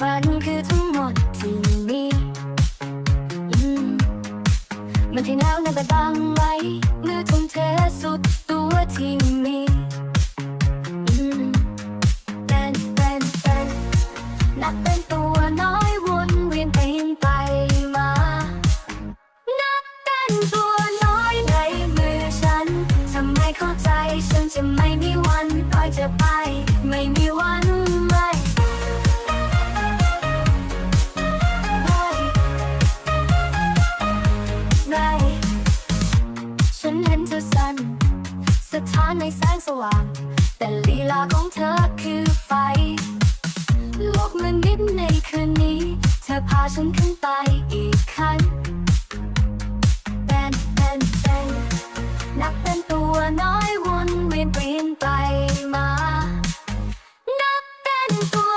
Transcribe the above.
ฝันคือทั้งหมดที่มีมันที่หนาวนั้นไปบังไว้เมื่อทุ่มเทสุดตัวที่มีเป็นเป็นเป็นนับเป็นตัวน้อยวนเวียนไปมา นับเป็นตัวน้อยในมือฉันทำไมเข้าใจฉันจะไม่มีวันปล่อยเธไป ไม่มีวัน ดทานในแสงสว่าง แต่ลีลาของเธอคือไฟโลกมันนิดในคืนนี้ เธอพาฉันขึ้นไปอีกขั้นนเป็นเป็นนักเป็นตัวน้อยวนเวียนเปลี่ยนไปมา นักเป็นตัว